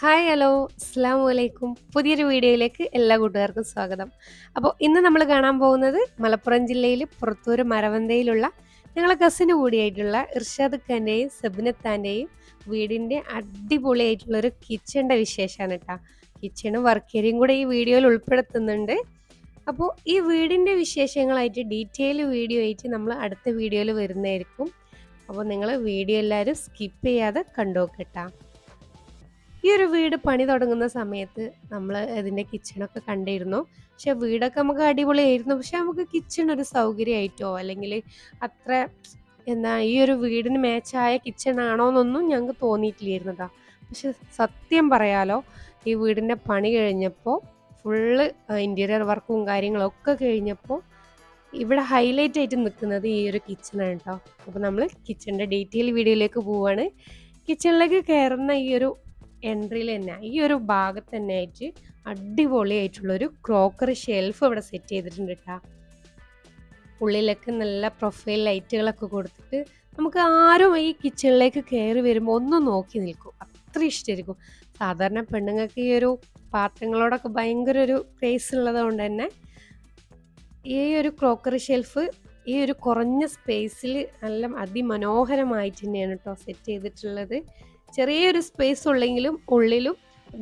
Hi hello അസ്സാം വലൈക്കും പുതിയൊരു വീഡിയോയിലേക്ക് എല്ലാ കൂട്ടുകാർക്കും സ്വാഗതം. അപ്പോൾ ഇന്ന് നമ്മൾ കാണാൻ പോകുന്നത് മലപ്പുറം ജില്ലയിൽ പുറത്തൂർ മരവന്തയിലുള്ള ഞങ്ങളെ കസിന് കൂടിയായിട്ടുള്ള ഇർഷാദ് ഖാന്റെയും സബിനത്താന്റെയും വീടിന്റെ അടിപൊളിയായിട്ടുള്ളൊരു കിച്ചണിന്റെ വിശേഷമാണ് കേട്ടോ. കിച്ചണും ഏരിയയും കൂടെ ഈ വീഡിയോയിൽ ഉൾപ്പെടുത്തുന്നുണ്ട്. അപ്പോൾ ഈ വീടിന്റെ വിശേഷങ്ങളായിട്ട് ഡീറ്റെയിൽ വീഡിയോ ആയിട്ട് നമ്മൾ അടുത്ത വീഡിയോയിൽ വരുന്നതായിരിക്കും. അപ്പോൾ നിങ്ങൾ വീഡിയോ എല്ലാവരും സ്കിപ്പ് ചെയ്യാതെ കണ്ടുനോക്കട്ടാ ഈ ഒരു വീട് പണി തുടങ്ങുന്ന സമയത്ത് നമ്മൾ ഇതിന്റെ കിച്ചണൊക്കെ കണ്ടിരുന്നു. പക്ഷെ വീടൊക്കെ നമുക്ക് അടിപൊളിയായിരുന്നു. പക്ഷെ നമുക്ക് കിച്ചൺ ഒരു സൗകര്യമായിട്ടോ അല്ലെങ്കിൽ അത്ര എന്താ ഈ ഒരു വീടിന് മാച്ചായ കിച്ചൺ ആണോ എന്നൊന്നും ഞങ്ങൾക്ക് തോന്നിയിട്ടില്ലായിരുന്നതാ. പക്ഷെ സത്യം പറയാലോ ഈ വീടിന്റെ പണി കഴിഞ്ഞപ്പോൾ ഫുള്ള് ഇന്റീരിയർ വർക്കും കാര്യങ്ങളൊക്കെ കഴിഞ്ഞപ്പോൾ ഇവിടെ ഹൈലൈറ്റ് ആയിട്ട് നിൽക്കുന്നത് ഈ ഒരു കിച്ചണാണ് കേട്ടോ അപ്പോൾ നമ്മൾ കിച്ചണിന്റെ ഡീറ്റെയിൽ വീഡിയോയിലേക്ക് പോവുകയാണ് കിച്ചണിലേക്ക് കയറുന്ന ഈ ഒരു എൻട്രിയിൽ തന്നെ ഈ ഒരു ഭാഗത്ത് തന്നെ ആയിട്ട് അടിപൊളിയായിട്ടുള്ളൊരു ക്രോക്കറി ഷെൽഫ് ഇവിടെ സെറ്റ് ചെയ്തിട്ടുണ്ട് കേട്ടോ ഉള്ളിലൊക്കെ നല്ല പ്രൊഫൈൽ ലൈറ്റുകളൊക്കെ കൊടുത്തിട്ട് നമുക്ക് ആരും ഈ കിച്ചണിലേക്ക് കയറി വരുമ്പോൾ ഒന്ന് നോക്കി നിൽക്കും. അത്ര ഇഷ്ടമായിരിക്കും സാധാരണ പെണ്ണുങ്ങൾക്ക് ഈ ഒരു പാത്രങ്ങളോടൊക്കെ ഭയങ്കര ഒരു ക്രേസ് ഉള്ളത് കൊണ്ട് തന്നെ ഈ ഒരു ക്രോക്കറി ഷെൽഫ് ഈ ഒരു കുറഞ്ഞ സ്പേസിൽ നല്ല അതിമനോഹരമായിട്ട് തന്നെയാണ് കേട്ടോ സെറ്റ് ചെയ്തിട്ടുള്ളത്. ചെറിയൊരു സ്പേസ് ഉള്ളെങ്കിലും ഉള്ളിലും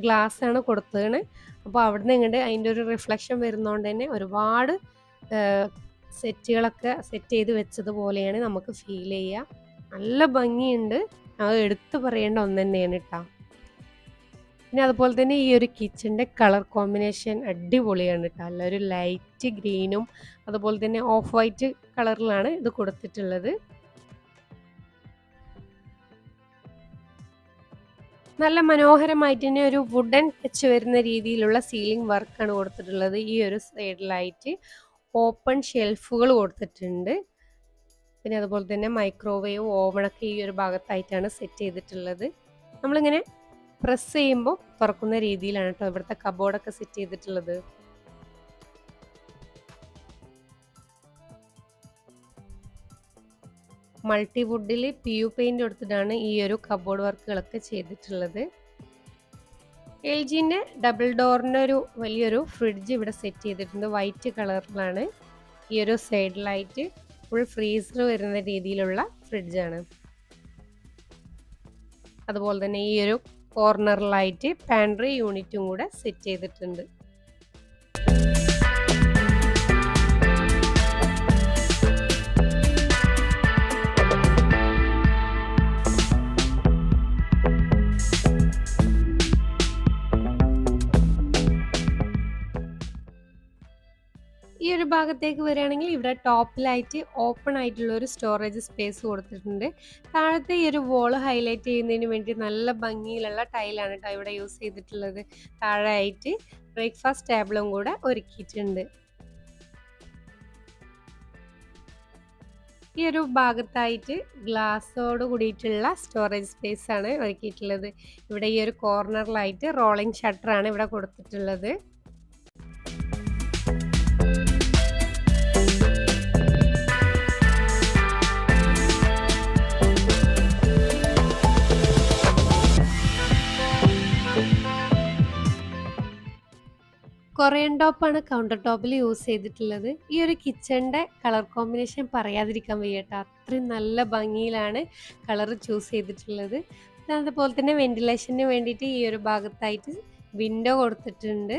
ഗ്ലാസ് ആണ് കൊടുത്തതാണ് അപ്പോൾ അവിടുന്ന് ഇങ്ങോട്ട് അതിന്റെ ഒരു റിഫ്ലക്ഷൻ വരുന്നതുകൊണ്ട് തന്നെ ഒരുപാട് സെറ്റുകളൊക്കെ സെറ്റ് ചെയ്ത് വെച്ചതുപോലെയാണ് നമുക്ക് ഫീൽ ചെയ്യുക നല്ല ഭംഗിയുണ്ട്. അത് എടുത്തു പറയേണ്ട ഒന്ന് തന്നെയാണ് കേട്ടോ പിന്നെ അതുപോലെ തന്നെ ഈ ഒരു കിച്ചന്റെ കളർ കോമ്പിനേഷൻ അടിപൊളിയാണ് കേട്ടോ നല്ലൊരു ലൈറ്റ് ഗ്രീനും അതുപോലെ തന്നെ ഓഫ് വൈറ്റ് കളറിലാണ് ഇത് കൊടുത്തിട്ടുള്ളത്. നല്ല മനോഹരമായിട്ട് തന്നെ ഒരു വുഡൻ ടച്ച് വരുന്ന രീതിയിലുള്ള സീലിംഗ് വർക്കാണ് കൊടുത്തിട്ടുള്ളത്. ഈ ഒരു സൈഡിലായിട്ട് ഓപ്പൺ ഷെൽഫുകൾ കൊടുത്തിട്ടുണ്ട്. പിന്നെ അതുപോലെ തന്നെ മൈക്രോവേവ് ഓവണൊക്കെ ഈ ഒരു ഭാഗത്തായിട്ടാണ് സെറ്റ് ചെയ്തിട്ടുള്ളത്. നമ്മളിങ്ങനെ പ്രസ് ചെയ്യുമ്പോൾ തുറക്കുന്ന രീതിയിലാണ് കേട്ടോ ഇവിടുത്തെ കബോർഡൊക്കെ സെറ്റ് ചെയ്തിട്ടുള്ളത്. മൾട്ടി വുഡിൽ പി യു പെയിന്റ് കൊടുത്തിട്ടാണ് ഈ ഒരു കബോർഡ് വർക്കുകളൊക്കെ ചെയ്തിട്ടുള്ളത്. എൽ ജിന്റെ ഡബിൾ ഡോറിന്റെ ഒരു വലിയൊരു ഫ്രിഡ്ജ് ഇവിടെ സെറ്റ് ചെയ്തിട്ടുണ്ട്. വൈറ്റ് കളറിലാണ് ഈ ഒരു സൈഡിലായിട്ട് ഫുൾ ഫ്രീസർ വരുന്ന രീതിയിലുള്ള ഫ്രിഡ്ജാണ്. അതുപോലെ തന്നെ ഈ ഒരു കോർണറിലായിട്ട് പാൻട്രി യൂണിറ്റും കൂടെ സെറ്റ് ചെയ്തിട്ടുണ്ട്. ഒരു ഭാഗത്തേക്ക് വരികയാണെങ്കിൽ ഇവിടെ ടോപ്പിലായിട്ട് ഓപ്പൺ ആയിട്ടുള്ള ഒരു സ്റ്റോറേജ് സ്പേസ് കൊടുത്തിട്ടുണ്ട്. താഴത്തെ ഈ ഒരു വോൾ ഹൈലൈറ്റ് ചെയ്യുന്നതിന് വേണ്ടി നല്ല ഭംഗിയിലുള്ള ടൈലാണ് കേട്ടോ ഇവിടെ യൂസ് ചെയ്തിട്ടുള്ളത്. താഴെ ആയിട്ട് ബ്രേക്ക്ഫാസ്റ്റ് ടേബിളും കൂടെ ഒരുക്കിയിട്ടുണ്ട്. ഈ ഒരു ഭാഗത്തായിട്ട് ഗ്ലാസ്സോട് കൂടിയിട്ടുള്ള സ്റ്റോറേജ് സ്പേസ് ആണ് ഒരുക്കിയിട്ടുള്ളത്. ഇവിടെ ഈ ഒരു കോർണറിലായിട്ട് റോളിംഗ് ഷട്ടറാണ് ഇവിടെ കൊടുത്തിട്ടുള്ളത്. കൊറിയൻ ടോപ്പാണ് കൗണ്ടർ ടോപ്പിൽ യൂസ് ചെയ്തിട്ടുള്ളത്. ഈ ഒരു കിച്ചണിന്റെ കളർ കോമ്പിനേഷൻ പറയാതിരിക്കാൻ വയ്യട്ടോ. അത്രയും നല്ല ഭംഗിയിലാണ് കളർ ചൂസ് ചെയ്തിട്ടുള്ളത്. അതുപോലെ തന്നെ വെന്റിലേഷന് വേണ്ടിയിട്ട് ഈ ഒരു ഭാഗത്തായിട്ട് വിൻഡോ കൊടുത്തിട്ടുണ്ട്.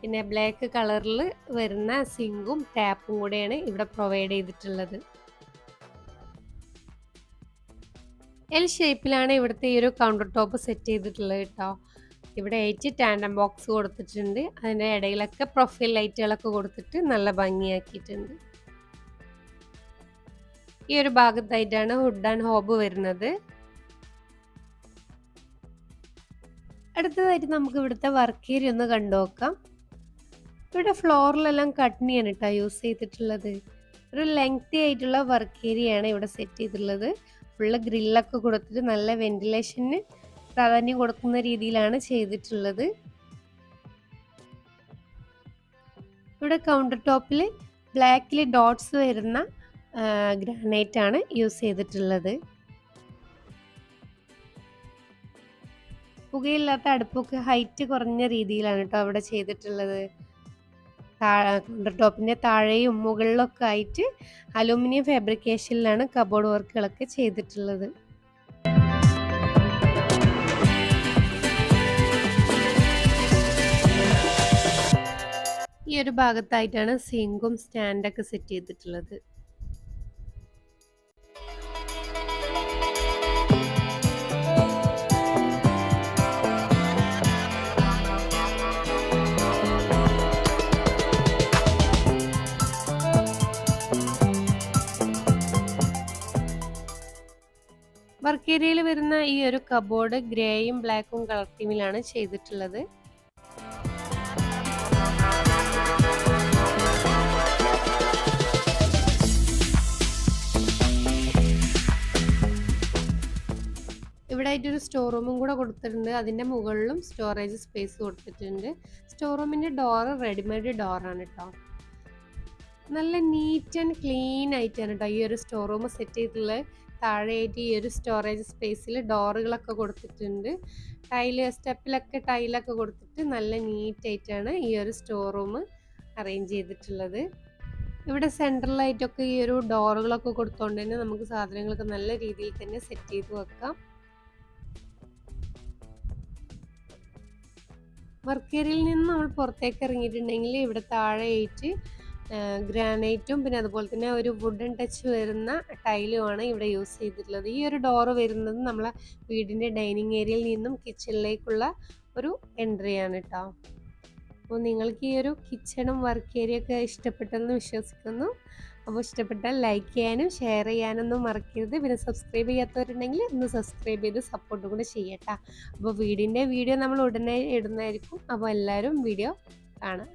പിന്നെ ബ്ലാക്ക് കളറിൽ വരുന്ന സിങ്കും ടാപ്പും കൂടെയാണ് ഇവിടെ പ്രൊവൈഡ് ചെയ്തിട്ടുള്ളത്. എൽ ഷേപ്പിലാണ് ഇവിടുത്തെ ഈ ഒരു കൗണ്ടർ ടോപ്പ് സെറ്റ് ചെയ്തിട്ടുള്ളത് കേട്ടോ. ഇവിടെ ഏറ്റ് ടാൻഡം ബോക്സ് കൊടുത്തിട്ടുണ്ട്. അതിന്റെ ഇടയിലൊക്കെ പ്രൊഫൈൽ ലൈറ്റുകളൊക്കെ കൊടുത്തിട്ട് നല്ല ഭംഗിയാക്കിയിട്ടുണ്ട്. ഈ ഒരു ഭാഗത്തായിട്ടാണ് ഹുഡ് ആൻഡ് ഹോബ് വരുന്നത്. അടുത്തതായിട്ട് നമുക്ക് ഇവിടുത്തെ വർക്ക് ഏരിയ ഒന്ന് കണ്ടു നോക്കാം. ഇവിടെ ഫ്ലോറിലെല്ലാം കട്നിയാണ് കേട്ടോ യൂസ് ചെയ്തിട്ടുള്ളത്. ഒരു ലെങ്തി ആയിട്ടുള്ള വർക്ക് ഏരിയയാണ് ഇവിടെ സെറ്റ് ചെയ്തിട്ടുള്ളത്. ഫുള്ള് ഗ്രില്ലൊക്കെ കൊടുത്തിട്ട് നല്ല വെന്റിലേഷന് പ്രാധാന്യം കൊടുക്കുന്ന രീതിയിലാണ് ചെയ്തിട്ടുള്ളത്. ഇവിടെ കൗണ്ടർ ടോപ്പിൽ ബ്ലാക്കിൽ ഡോട്ട്സ് വരുന്ന ഗ്രാനൈറ്റ് ആണ് യൂസ് ചെയ്തിട്ടുള്ളത്. പുകയില്ലാത്ത അടുപ്പൊക്കെ ഹൈറ്റ് കുറഞ്ഞ രീതിയിലാണ് കേട്ടോ അവിടെ ചെയ്തിട്ടുള്ളത്. കൗണ്ടർ ടോപ്പിന്റെ താഴെയും മുകളിലൊക്കെ ആയിട്ട് അലൂമിനിയം ഫാബ്രിക്കേഷനിലാണ് കബോർഡ് വർക്കുകളൊക്കെ ചെയ്തിട്ടുള്ളത്. ഈ ഒരു ഭാഗത്തായിട്ടാണ് സിങ്കും സ്റ്റാൻഡൊക്കെ സെറ്റ് ചെയ്തിട്ടുള്ളത്. വർക്ക് ഏരിയയിൽ വരുന്ന ഈ ഒരു കബോർഡ് ഗ്രേയും ബ്ലാക്കും കളർ തീമിലാണ് ചെയ്തിട്ടുള്ളത്. ഇവിടെ ആയിട്ടൊരു സ്റ്റോർ റൂമും കൂടെ കൊടുത്തിട്ടുണ്ട്. അതിന്റെ മുകളിലും സ്റ്റോറേജ് സ്പേസ് കൊടുത്തിട്ടുണ്ട്. സ്റ്റോർ റൂമിന്റെ ഡോറ് റെഡിമെയ്ഡ് ഡോറാണ് കേട്ടോ നല്ല നീറ്റ് ആൻഡ് ക്ലീൻ ആയിട്ടാണ് കേട്ടോ ഈ ഒരു സ്റ്റോർ റൂം സെറ്റ് ചെയ്തിട്ടുള്ളത് താഴെയായിട്ട് ഈ ഒരു സ്റ്റോറേജ് സ്പേസിൽ ഡോറുകളൊക്കെ കൊടുത്തിട്ടുണ്ട്. ടൈൽ സ്റ്റെപ്പിലൊക്കെ ടൈലൊക്കെ കൊടുത്തിട്ട് നല്ല നീറ്റായിട്ടാണ് ഈ ഒരു സ്റ്റോർ റൂം അറേഞ്ച് ചെയ്തിട്ടുള്ളത്. ഇവിടെ സെൻട്രലായിട്ടൊക്കെ ഈ ഒരു ഡോറുകളൊക്കെ കൊടുത്തോണ്ട് തന്നെ നമുക്ക് സാധനങ്ങളൊക്കെ നല്ല രീതിയിൽ തന്നെ സെറ്റ് ചെയ്ത് വെക്കാം. വർക്ക് നിന്ന് നമ്മൾ പുറത്തേക്ക് ഇറങ്ങിയിട്ടുണ്ടെങ്കിൽ ഇവിടെ താഴെയായിട്ട് ഗ്രാനൈറ്റും പിന്നെ അതുപോലെ തന്നെ ഒരു വുഡൻ ടച്ച് വരുന്ന ടൈലുമാണ് ഇവിടെ യൂസ് ചെയ്തിട്ടുള്ളത്. ഈ ഒരു ഡോറ് വരുന്നത് നമ്മളെ വീടിന്റെ ഡൈനിങ് ഏരിയയിൽ നിന്നും കിച്ചണിലേക്കുള്ള ഒരു എൻട്രിയാണ് കേട്ടോ അപ്പോൾ നിങ്ങൾക്ക് ഈ ഒരു കിച്ചണും വർക്ക് ഏരിയ ഒക്കെ ഇഷ്ടപ്പെട്ടെന്ന് വിശ്വസിക്കുന്നു. അപ്പോൾ ഇഷ്ടപ്പെട്ടാൽ ലൈക്ക് ചെയ്യാനും ഷെയർ ചെയ്യാനൊന്നും മറക്കരുത്. പിന്നെ സബ്സ്ക്രൈബ് ചെയ്യാത്തവരുണ്ടെങ്കിൽ ഒന്ന് സബ്സ്ക്രൈബ് ചെയ്ത് സപ്പോർട്ടും കൂടെ ചെയ്യട്ടോ. അപ്പോൾ വീടിന്റെ വീഡിയോ നമ്മൾ ഉടനെ ഇടുന്നതായിരിക്കും. അപ്പോൾ എല്ലാവരും വീഡിയോ കാണാം.